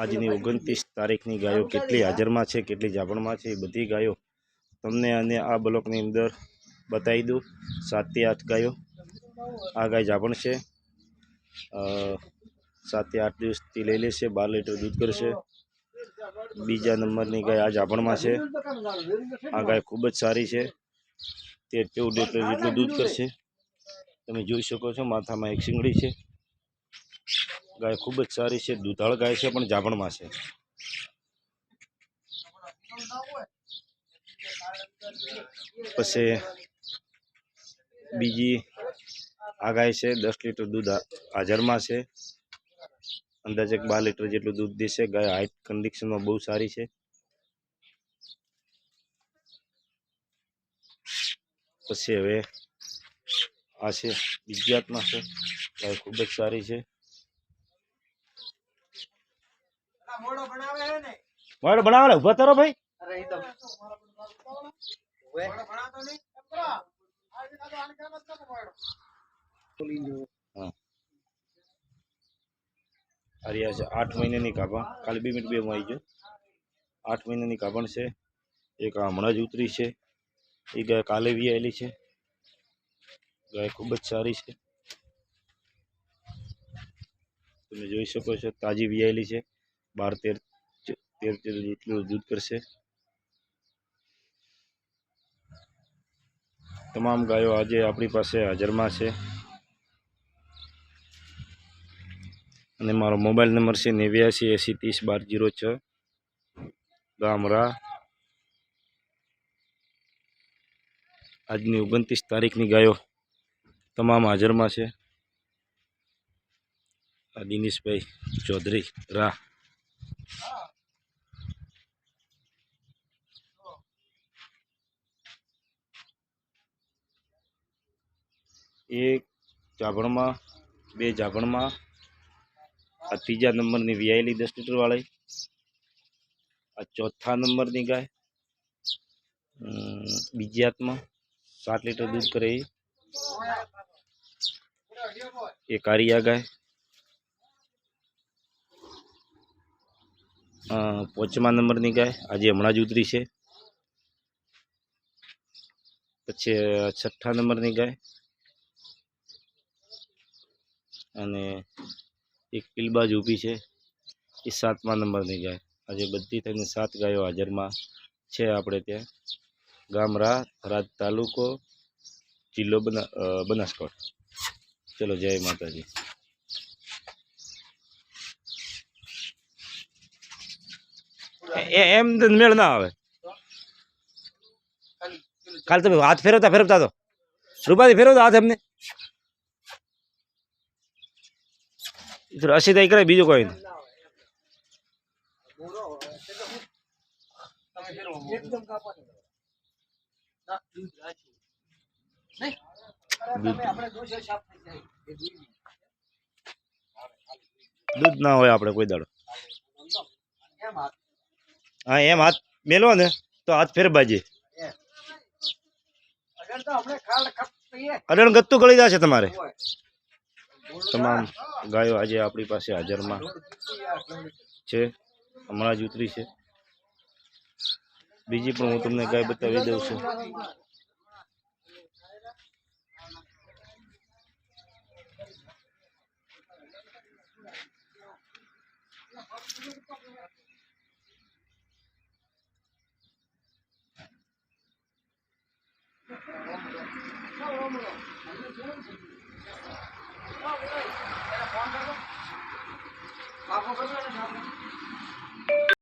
આજની ઓગણત્રીસ તારીખની ગાયો કેટલી હાજરમાં છે કેટલી જાપણમાં છે એ બધી ગાયો તમને અને આ બ્લોકની અંદર બતાવી દઉં. સાતથી આઠ ગાયો આ ગાય જાપણ છે. સાતથી આઠ દિવસથી લઈ લેશે બાર લીટર દૂધ કરશે. બીજા નંબરની ગાય આ જાપણમાં છે. આ ગાય ખૂબ જ સારી છે. તેર ચૌદ લીટર જેટલું દૂધ કરશે. તમે જોઈ શકો છો માથામાં એક શીંગડી છે. ગાય ખૂબ જ સારી છે, દૂધાળ ગાય છે, પણ જાબણમાં છે. પછી બીજી આ ગાય છે, દસ લીટર દૂધ હાજરમાં છે. અંદાજે એક બાર લીટર જેટલું દૂધ દેશે. ગાય હાઇટ કન્ડિશનમાં બહુ સારી છે. પછી હવે આ છે વિજ્ઞાતમાં છે. ગાય ખૂબ જ સારી છે. મોડો બનાવે ઊભા તારો ભાઈ. હા. આર્યા છે આઠ મહિનાની કાપણ કાલે બે મિનિટ બે આવી ગયો. આઠ મહિનાની કાપણ છે. એક હમણાં જ ઉતરી છે. એ ગાય કાલે વિયાયેલી છે. ગાય ખૂબ જ સારી છે. તમે જોઈ શકો છો તાજી વિયાયેલી છે. બાર તેર તેર તેર જેટલું દૂધ કરશે. તમામ ગાયો આજે આપણી પાસે હાજરમાં છે. અને મારો મોબાઈલ નંબર છે નેવ્યાસી એંસી ત્રીસ બાર જીરો છ. ગામરા. આજની ઓગણત્રીસ તારીખની ગાયો તમામ હાજરમાં છે. દિનેશભાઈ ચૌધરી, રા. એક જાભણમાં, બે જાભણમાં, આ ત્રીજા નંબરની વિયાયેલી દસ લીટર વાળી આ ચોથા નંબરની ગાય બીજી હાથમાં સાત લીટર દૂધ કરે એ. કારિયા ગાય પાંચમા નંબરની ગાય. આજે હમણાં જ ઉતરી છે. પછી છઠ્ઠા નંબરની ગાય. અને એક પીલબાજ ઊભી છે. એ સાતમા નંબરની ગાય. આજે બધી થઈને સાત ગાયો હાજરમાં છે આપણે ત્યાં. ગામ રા થરાદ તાલુકો, જિલ્લો બના બનાસકાંઠા. ચલો, જય માતાજી એ- એ- એમ મેળ ના આવે. કાલ તમે હાથ ફેરવતા ફેરવતા તો. રૂપાથી ફેરવતા હાથ એમને. અસી થાય કરે બીજું કોઈ નહીં. દૂધ ના હોય આપણે કોઈ દાડો. હા, એમ હાથ મેલો ને, તો હાથ ફેર બાજી. અડણ ગત્તું ગળી જશે તમારે. તમામ ગાયો આજે આપણી પાસે હાજરમાં છે. હમણાં જ ઉતરી છે. બીજી પણ હું તમને ગાય બતાવી દઉં છું. Aluminum.